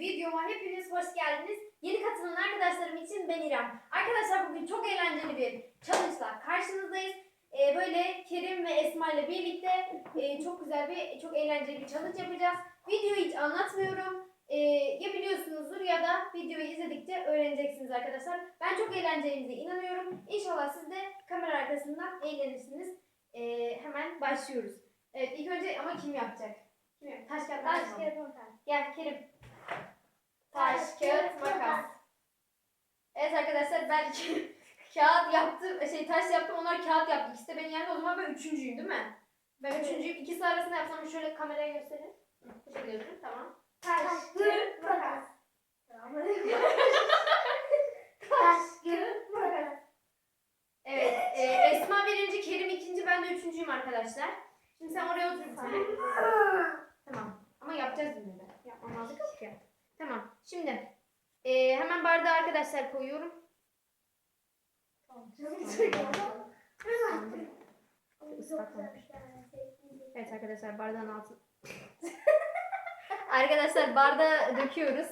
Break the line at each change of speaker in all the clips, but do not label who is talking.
videoma hepiniz hoş geldiniz. Yeni katılan arkadaşlarım için ben İrem. Arkadaşlar bugün çok eğlenceli bir challenge'la karşınızdayız. Ee, böyle Kerim ve Esma ile birlikte e, çok güzel bir, çok eğlenceli bir challenge yapacağız. Videoyu hiç anlatmıyorum. Ee, ya biliyorsunuzdur ya da videoyu izledikçe öğreneceksiniz arkadaşlar. Ben çok eğleneceğinize inanıyorum. İnşallah siz de kamera arkasından eğlenirsiniz. Ee, hemen başlıyoruz. Evet ilk önce ama kim yapacak? Kim yapacak? Taş kağıt
Taş
makas.
kağıt makas.
Gel Kerim. Taş, kağıt, makas. Evet arkadaşlar ben kağıt yaptım, şey taş yaptım, onlar kağıt yaptı. İkisi de beni yendi. O zaman ben üçüncüyüm değil mi? Ben
Evet.
üçüncüyüm. İkisi arasında yapsam şöyle kameraya gösterin. Gösterin. Tamam.
Taş, kağıt, makas. Taş, kağıt, makas.
Evet. e, Esma birinci, Kerim ikinci, ben de üçüncüyüm arkadaşlar. Şimdi sen oraya otur bir tane. Tamam. Ama yapacağız yine de. Yapmamazlık. Şimdi e, hemen bardağı arkadaşlar koyuyorum. Evet arkadaşlar bardağın altı. arkadaşlar bardağı döküyoruz.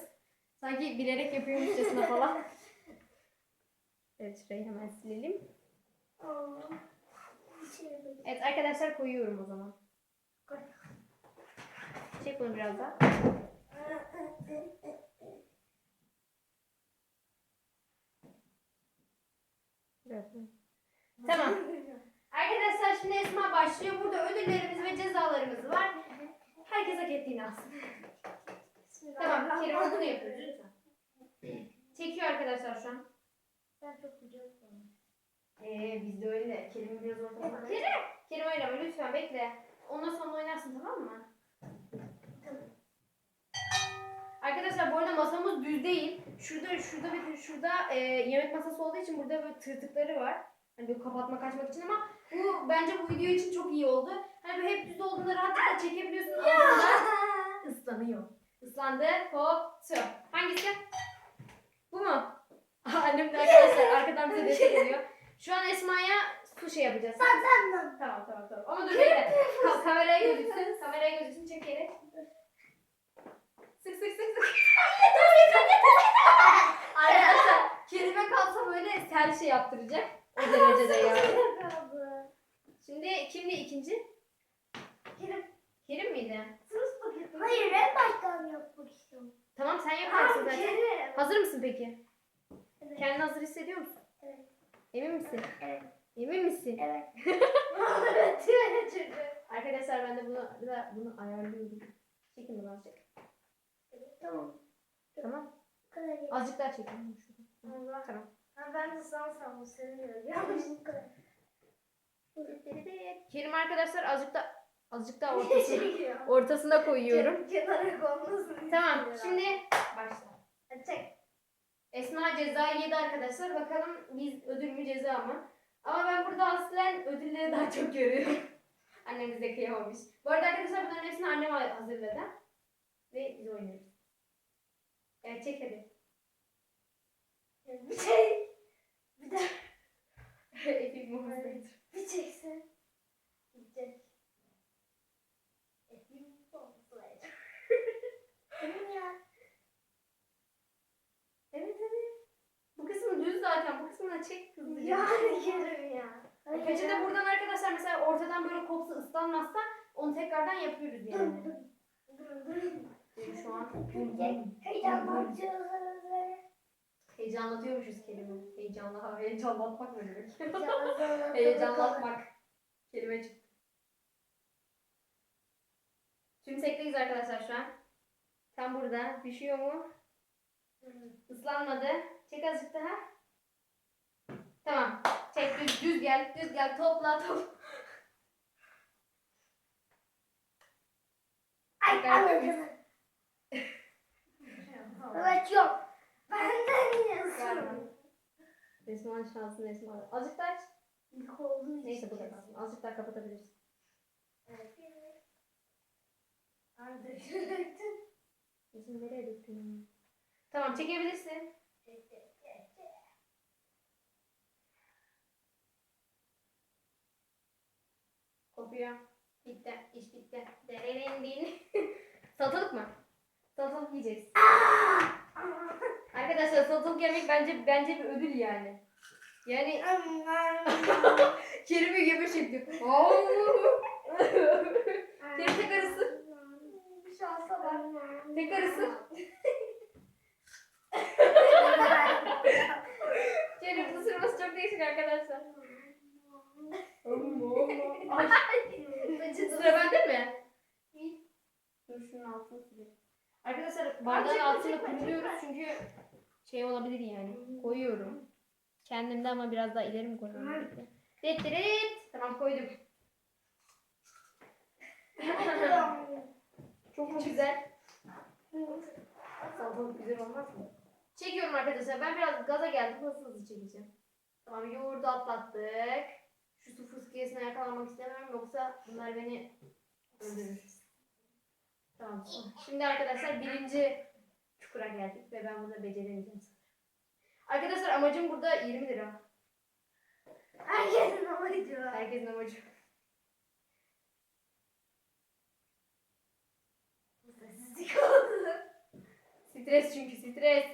Sanki bilerek yapıyormuşçasına falan. Evet şurayı hemen silelim. Evet arkadaşlar koyuyorum o zaman.
Koy.
Çek bunu biraz daha. Tamam. Arkadaşlar şimdi Esma başlıyor. Burada ödüllerimiz ve cezalarımız var. Herkes hak ettiğini alsın. Tamam. Kerim bunu yapıyoruz lütfen. Çekiyor arkadaşlar şu an.
Sen çok güzel konuş.
Ee, biz de öyle. Kerim'i biraz ortasına.
Kerim.
Kerim oynama lütfen bekle. Ondan sonra oynarsın tamam mı? Arkadaşlar bu arada masamız düz değil. Şurada şurada bir şurada e, yemek masası olduğu için burada böyle tırtıkları var. Hani böyle kapatmak açmak için ama bu bence bu video için çok iyi oldu. Hani böyle hep düz olduğunda rahatlıkla çekebiliyorsun. Altında ıslanıyor. Islandı. Hop. Su. Hangisi? Bu mu? Annem de arkadaşlar arkadan bize destek oluyor. Şu an Esma'ya su şey yapacağız.
Sen sen.
Tamam tamam tamam. Ama dur bekle. Ka- kameraya gözüksün. Kameraya gözüksün çekerek. Sık sık sık sık. Arkadaşlar kelime kalsa böyle sel şey yaptıracak. O derecede yani. Şimdi kimdi ikinci?
Kerim.
Kerim miydi?
Sus bakayım. Hayır en baştan yapmak istiyorum.
Tamam sen yaparsın zaten.
Kerim.
Hazır mısın peki?
Evet.
Kendini hazır hissediyor musun?
Evet.
Emin misin?
Evet.
Emin misin?
Evet. Evet. Evet. çocuğum.
Arkadaşlar ben de bunu da bunu ayarlıyorum. Çekin bunu azıcık.
Tamam.
Tamam. Azıcık daha çekin. Tamam.
Ha, ben de sana sandım. Seviyorum. Yanlışlıkla.
Kerim arkadaşlar azıcık da azıcık daha ortasına, ortasına koyuyorum.
Kenara konmasın.
Tamam şimdi başla.
Çek.
Esma cezayı yedi arkadaşlar. Bakalım biz ödül mü ceza mı? Ama ben burada aslen ödülleri daha çok görüyorum. Annem bize kıyamamış. Bu arada arkadaşlar bunların hepsini annem hazırladı. Ve biz oynuyoruz. Evet çek hadi.
Bir çek. Bir de
Epik muhabbet.
bir çeksin. Bir çek. Efendim, olsaydı. Benim ya.
Evet evet. Bu kısmı düz zaten. Bu kısmını çek hızlıca.
Yani Kerim ya.
Peçete
ya.
buradan arkadaşlar mesela ortadan böyle kopsa ıslanmazsa onu tekrardan yapıyoruz yani.
dur. Dur
şu an
Heyecanlanacağız.
Heyecanlatıyormuşuz kelime. Heyecanla heyecanlatmak ne demek? Heyecanlatmak. Kelime çıktı. Tümsekteyiz arkadaşlar şu an. Tam burada. Düşüyor mu? Islanmadı. Çek azıcık daha. Tamam. Çek düz, düz gel. Düz gel. Topla top.
Ay anladım. Evet yok. Benden yiyorsun.
Resmen şansın Esma. Azıcık daha aç.
İlk olduğu
Neyse bu da kalsın. Azıcık daha kapatabilirsin.
Evet. Arda döktün.
Bizim nereye döktün ya? Tamam çekebilirsin. Kopuyor. Bitti. İş bitti. Derenin din. Salatalık mı? Salatalık yiyeceksin.
Aa!
Bence bence bir ödül yani. Yani Kerim'i gibi çekti. Kerim tek arası.
Şansa bak.
Tek arası. Kerim ısırması çok değişik arkadaşlar. Sıra bende mi? Dur şunun altını sileyim. Arkadaşlar bardağın altını
çekme,
kuruyoruz çünkü şey olabilir yani. Koyuyorum. Kendimde ama biraz daha ileri mi koyuyorum? Dit dit. Tamam koydum. Çok güzel. Salatalık güzel olmaz mı? Çekiyorum arkadaşlar. Ben biraz gaza geldim. Hızlı hızlı çekeceğim. Tamam yoğurdu atlattık. Şu su fıskiyesine yakalanmak istemem yoksa bunlar beni öldürür. Tamam. Şimdi arkadaşlar birinci çukura geldik ve ben burada beceremeyeceğim. Arkadaşlar amacım burada 20 lira.
Herkesin amacı var.
Herkesin amacı.
Sessizlik oldu.
Stres çünkü stres.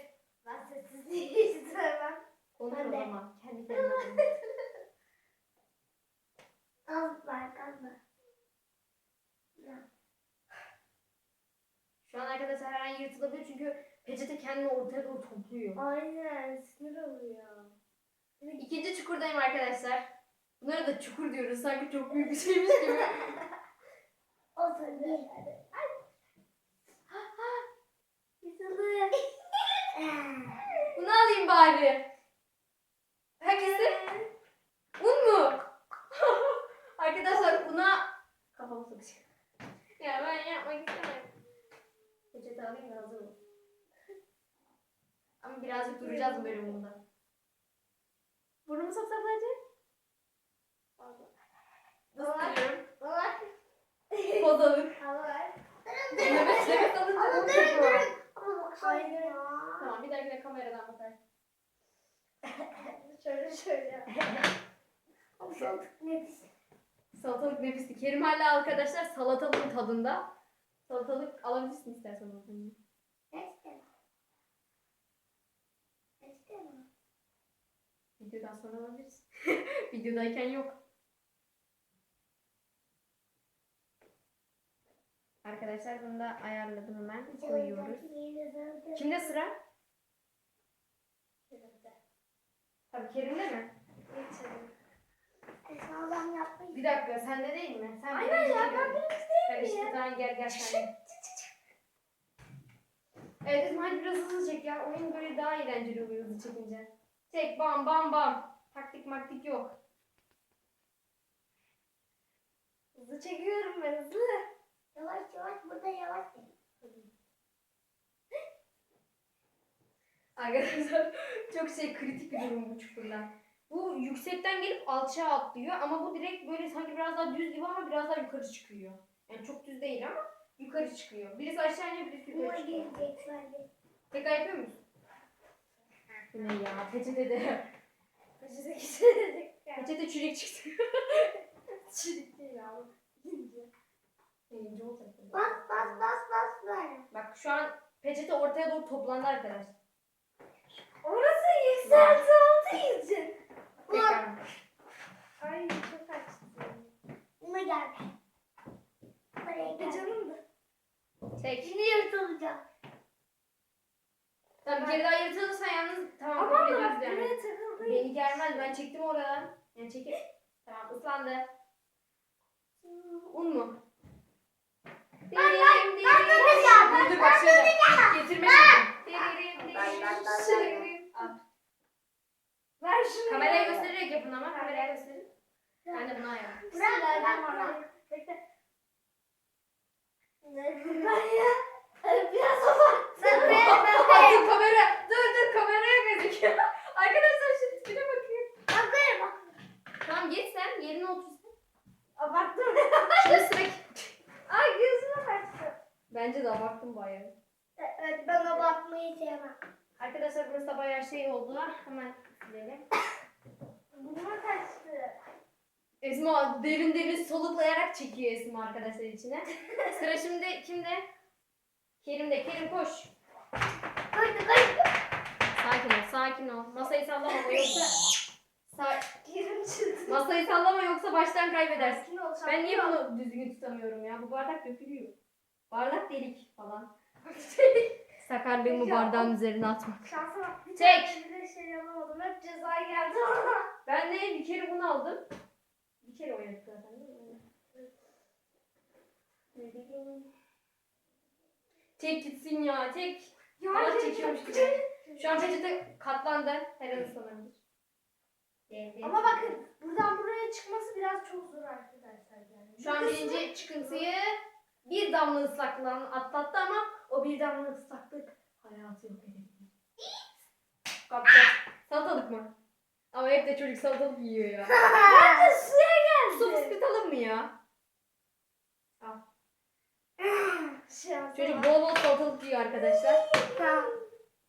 Ben sessizliği hiç sevmem.
Konuş
Ben
o
de.
zaman. Kendi kendine
var kalma.
Şu an arkadaşlar her an yırtılabilir çünkü peçete kendini ortaya doğru topluyor.
Aynen sinir oluyor.
İkinci çukurdayım arkadaşlar. Bunlara da çukur diyoruz. Sanki çok büyük bir şeymiş gibi.
O tabii. Yıkıldı.
Bunu alayım bari. Hangisi? Un mu? arkadaşlar buna kafamı sokacağım. Ya ben yapmak istemem. Peçete alayım da hazır ol. Ama birazcık duracağız böyle bunda. Burnumu soksak bence? Isırıyorum.
Var.
Poz alın.
Var.
Nefes nefes alınca
Ama
onu
durun
çekiyorum.
durun. Ama bak hayır.
Tamam bir dahakine kameradan bakar.
Ama salatalık nefis.
Salatalık nefisli. Kerim hala arkadaşlar salatalığın tadında. Salatalık alabilirsin istersen oradan.
Nefis.
Videodan sonra alabiliriz. Videodayken yok. Arkadaşlar bunu da ayarladım hemen. Koyuyoruz. Kimde sıra? Tabii Kerim'de mi?
Sağlam yapmayı.
Bir dakika sende değil mi? Sen
Aynen
birinci
ya, ben
mi?
birinci
Ben işte tamam gel gel sen. de. Evet Esma hadi biraz hızlı çek ya. Oyun böyle daha eğlenceli oluyor hızlı çekince. Çek bam bam bam. Taktik maktik yok.
Hızlı çekiyorum ben hızlı. Yavaş yavaş burada yavaş.
Arkadaşlar çok şey kritik bir durum bu çukurlar. Bu yüksekten gelip alçağa atlıyor ama bu direkt böyle sanki biraz daha düz gibi ama biraz daha yukarı çıkıyor. Yani çok düz değil ama yukarı çıkıyor. Birisi aşağı iniyor birisi yukarı çıkıyor. Tekrar yapıyor musun? Bu ne ya peçetede.
Peşine gidecek.
Peçete çürük çıktı.
Çürük değil abi. İnce
olacak.
Bas bas bas bas böyle.
Bak şu an peçete ortaya doğru toplandı arkadaşlar.
Orası yükselti olduğu için.
Tekrar.
Ay çok açtı. Buna geldi. Buraya gel. Canım da.
Çek.
Şimdi yırtılacak.
Tamam bir kere daha yırtılırsan yalnız tamam
Ama
kabul
bak
ediyoruz yani.
buraya takıldı.
Beni gelmez ben çektim oradan. Yani çekil. Tamam ıslandı. Un mu?
Ben- ben- ben döneceğim, ben-
Dur dur bak
ben
şöyle. Getirme. Derin,
Ben- ben- ben-
derin. Al.
Ver şunu.
Kameraya
ya.
göstererek yapın ama kameraya gösterin. Ben de bunu ayarım.
Bırak bırak bırak. Bekle. Ne ben ya? Biraz abarttın. Ben buraya ben buraya.
Dur kamera. Dur dur kameraya gözüküyor. Arkadaşlar şu tipine bakın.
Ben buraya bak.
Tamam sen yerine otur sen.
Abarttım.
Şimdi sıra.
Ay gözüme kaçtı.
Bence de abarttım bayağı.
Evet ben abartmayı sevmem.
Arkadaşlar burası da bayağı şey oldu. Hemen silelim.
Burnuma kaçtı.
Esma derin derin soluklayarak çekiyor Esma arkadaşlar içine. Sıra şimdi kimde? Kerim'de. Kerim koş.
Koydu koydu.
Sakin ol, sakin ol. Masayı sallama ama yoksa Sa-
Kerim çıktı.
masayı sallama yoksa baştan kaybedersin.
Sakin ol.
Ben niye
ol.
bunu düzgün tutamıyorum ya? Bu bardak dökülüyor. Bardak delik falan. Sakarlığımı
Ya,
bardağın üzerine atmak.
Şansa. Bir
Çek.
tane bile şey yapamadım. Hep ceza geldi bana.
Ben de bir kere bunu aldım. Bir kere oynadık zaten değil mi? Tek gitsin ya, tek.
Ya Kerim,
çekiyormuş gibi. Şu an peçete katlandı. Her an
Ama bakın buradan buraya çıkması biraz çok zor arkadaşlar yani.
Şu an birinci çıkıntıyı bir damla ıslaklığın atlattı ama o bir damla ıslaklık hayatı yok edebilir. Kalktı. Salatalık mı? Ama hep de çocuk salatalık yiyor ya.
Bakın suya geldi.
Su fıstıkalım mı ya?
Şansa
Çocuk
bak.
bol bol salatalık yiyor arkadaşlar.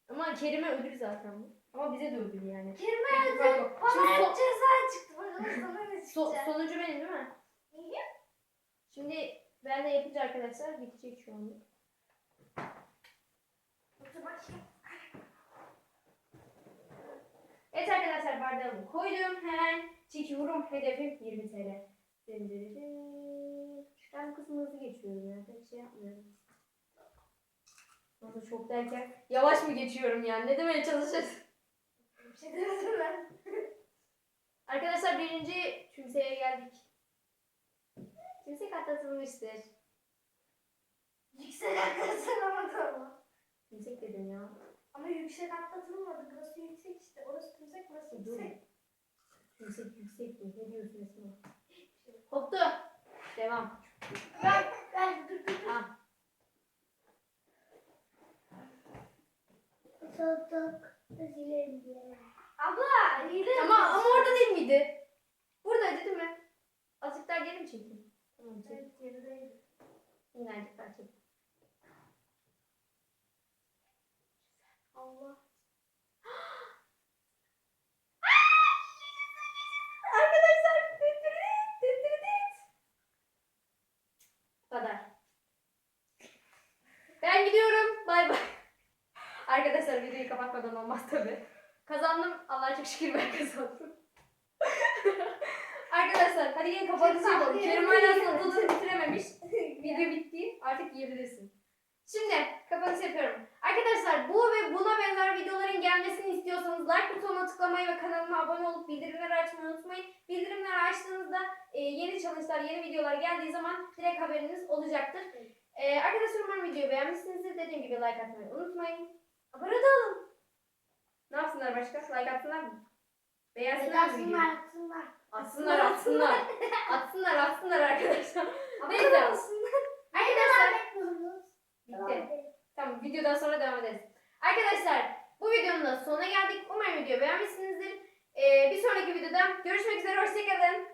Ama Kerime ölür zaten bu. Ama bize de ölür yani. Fark yok.
bana hep
so-
ceza çıktı. Bakalım sana ne
so-
çıkacak.
sonucu benim değil mi?
İyi.
Şimdi ben de yapınca arkadaşlar bitecek şu anda.
Otur bakayım.
Evet arkadaşlar bardağımı koydum. Hemen çekiyorum. Hedefim 20 TL. Ben bu kısmı hızlı geçiyorum ya. Pek şey yapmıyorum. Nasıl çok derken yavaş mı geçiyorum yani? Ne demeye çalışıyorsun?
Demedim ben.
Arkadaşlar birinci tümseye geldik. Tümsek atlatılmıştır.
Yüksek atlatılamadı ama.
Tümsek dedim ya.
Ama yüksek atlatılmadı. Burası yüksek işte. Orası yüksek, burası
Dur.
yüksek.
Yüksek yüksek mi? Ne diyorsun Esma? Koptu. Devam.
Ben, ben dur dur dur.
Ah.
Tutup üzülelim diye. Abla, hile
Ama, ama orada değil miydi? Buradaydı değil mi? Azıcık daha geri mi çekeyim? Tamam çek.
Evet, gerideydi.
Şimdi azıcık daha çek.
Allah.
Arkadaşlar tütürüt, tütürüt. Bu kadar. Ben gidiyorum. Bay bay. Arkadaşlar videoyu kapatmadan olmaz tabi. Allah'a çok şükür ben kazandım. Arkadaşlar hadi gelin kapanışı yapalım. Kerim hala salatasını bitirememiş. Video bitti. Artık yiyebilirsin. Şimdi kapanış yapıyorum. Arkadaşlar bu ve buna benzer videoların gelmesini istiyorsanız like butonuna tıklamayı ve kanalıma abone olup bildirimleri açmayı unutmayın. Bildirimleri açtığınızda e, yeni challenge'lar, yeni videolar geldiği zaman direkt haberiniz olacaktır. E, arkadaşlar umarım videoyu beğenmişsinizdir. Dediğim gibi like atmayı unutmayın. Abone olun. Ne yapsınlar başka? Like atsınlar mı? Beğensinler mi?
Atsınlar atsınlar.
Atsınlar atsınlar. atsınlar atsınlar arkadaşlar. Neyse. Arkadaşlar bitti. Tamam videodan sonra devam ederiz. Arkadaşlar bu videonun da sonuna geldik. Umarım video beğenmişsinizdir. Ee, bir sonraki videoda görüşmek üzere. Hoşçakalın.